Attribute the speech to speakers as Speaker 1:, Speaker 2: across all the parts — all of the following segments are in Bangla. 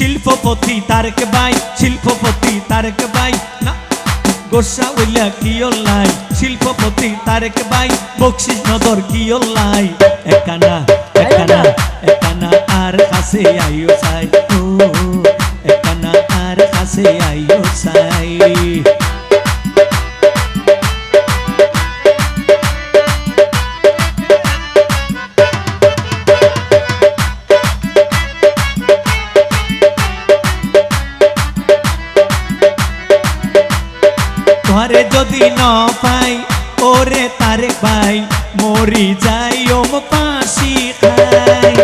Speaker 1: শিল্পপতি তারক বাই শিল্পপতি তারক বাই না। গোসা উল্লা লাই শিল্পপতি তারক বাই বকশিস নদর লাই একানা ঘরে যদি ন পাই, ওরে তারে ভাই, মরি যাই ওম পাশি খাই।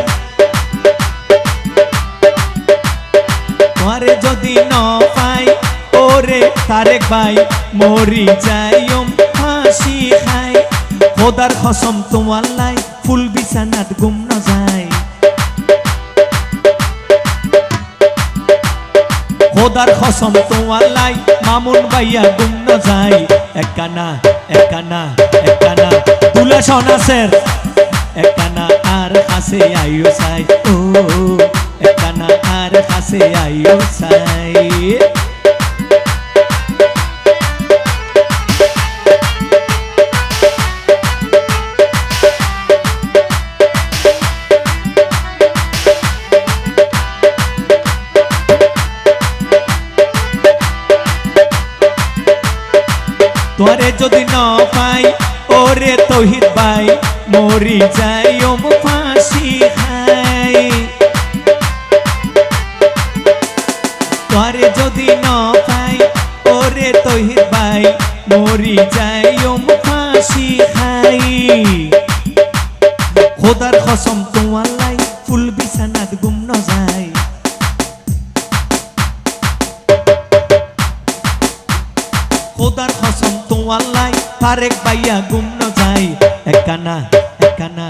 Speaker 1: ঘরে যদি ন পাই, ওরে তারেক ভাই, মরি যাই ওম ফাঁসি খাই। খোদার খসম তোমার লাই, ফুল বিছানাত গুম ন যায় খোদার খসম তোমার লাই মামুন ভাইয়া গুম যাই একানা একানা একানা সোনা সনাসের একানা আর হাসে আইও সাই ও একানা আর হাসে আইও সাই তোরে যদি ন পাই, ওরে তহিদ ভাই, মরি যাই ফাঁসি খাই। তোরে যদি ন পাই, ওরে তহিদ ভাই, মরি যাই ফাঁসি খাই। খোদার খসম লাই তারেক বাইয়া গুম ন যাই একানা একানা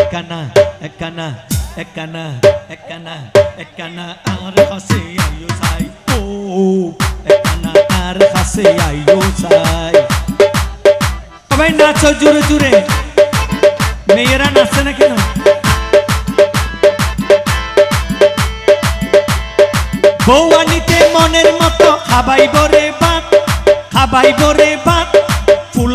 Speaker 1: একানা একানা একানা একানা একানা, আর কাছে আইও যাই। ও, একানা, আর কাছে আইও যাই। সবাই নাচো জুড়ে জুড়ে। মেয়েরা নাচছে না? কেন বৌয়ানিতে মনের মতো খাবাই বরে বাত খাবাই বরে বাত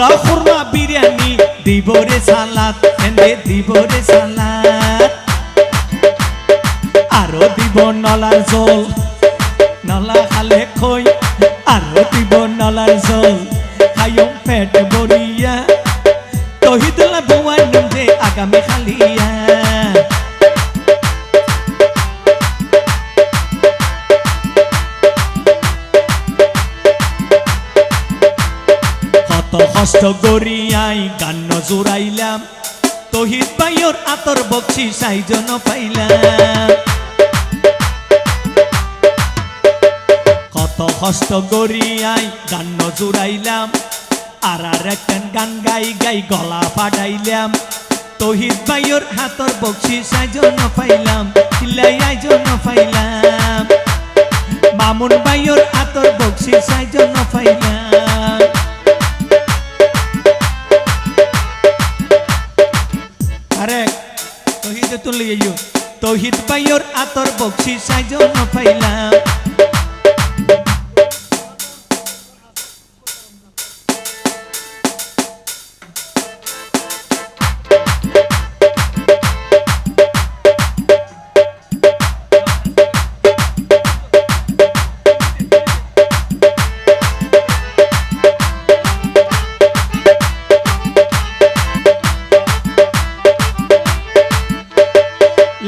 Speaker 1: পোলাও খুরমা বিরিয়ানি দিব সালাদ, এনে দিব সালাদ। আরও দিব নলার জল নলা খালে খই, আরও দিব নলার জল খাইম পেট বরিয়া কষ্ট গড়িয়াই গান জোড়াইলাম। তহিদ ভাইয়র আতর বকশি সাইজন পাইলাম। কত কষ্ট গড়িয়াই গান জোড়াইলাম। আর আর একখান গান গাই গাই গলা ফাটাইলাম তহিদ ভাইয়র হাতর বকশি সাইজন পাইলাম। চিল্লাই আইজন পাইলাম। মামুন ভাইয়র আতর বকশি সাইজন পাইলাম। তহিদে তো লিয়ে তহিদ পাইয়র আতর বকশি সাইজন পাইলাম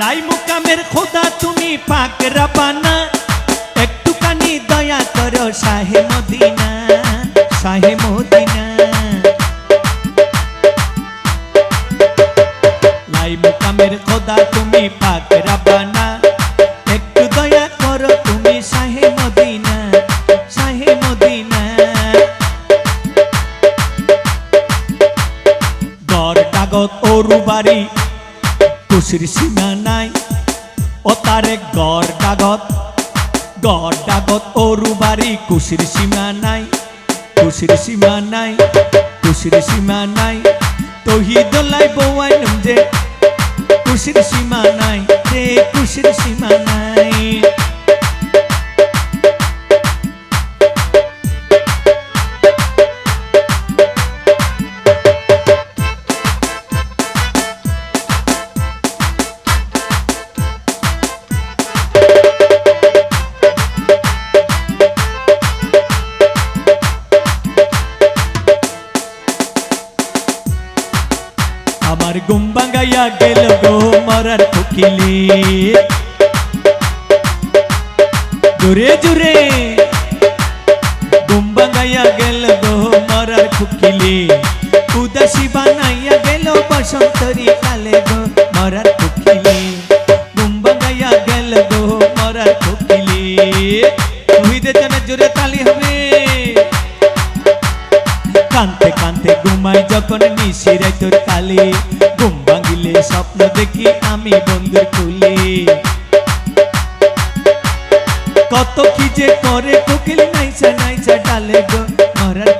Speaker 1: লাই মুকামের খোদা, তুমি পাক রাবানা। একটুখানি দয়া করো শাহে মদিনা শাহে মদিনা। খোদা, তুমি পাক রাবানা। একটু দয়া করো তুমি শাহে মদিনা শাহে মদিনা। গড় কাগজ অরু বাড়ি খুশির সীমা নাই। ও তারে গড় ডাগত গড় ডাগত অরু বাড়ি খুশির সীমা নাই। খুশির সীমা নাই, খুশির সীমা নাই। তহিদলাই বৌয়াইলাম যে, খুশির সীমা নাই, যে খুশির সীমা নাই। ঘুম ভাঙাইয়া গেল গো মরার কোকিলে জোরে জোরে ঘুম ভাঙাইয়া গেল গো মরার কোকিলে উদাসী বানাইয়া গেল বসন্তরী কালে গো মরার কোকিলে ঘুম ভাঙাইয়া গেল গো মরার কোকিলে শহীদের জন্য জোরে তালি হবে কানতে কানতে ঘুমাই যখন নিশিরাই তোর কালে স্বপ্ন দেখি আমি বন্ধু কুলে। কত কি যে করে কোকিল নাইসা নাইসা ডালে গো, মরার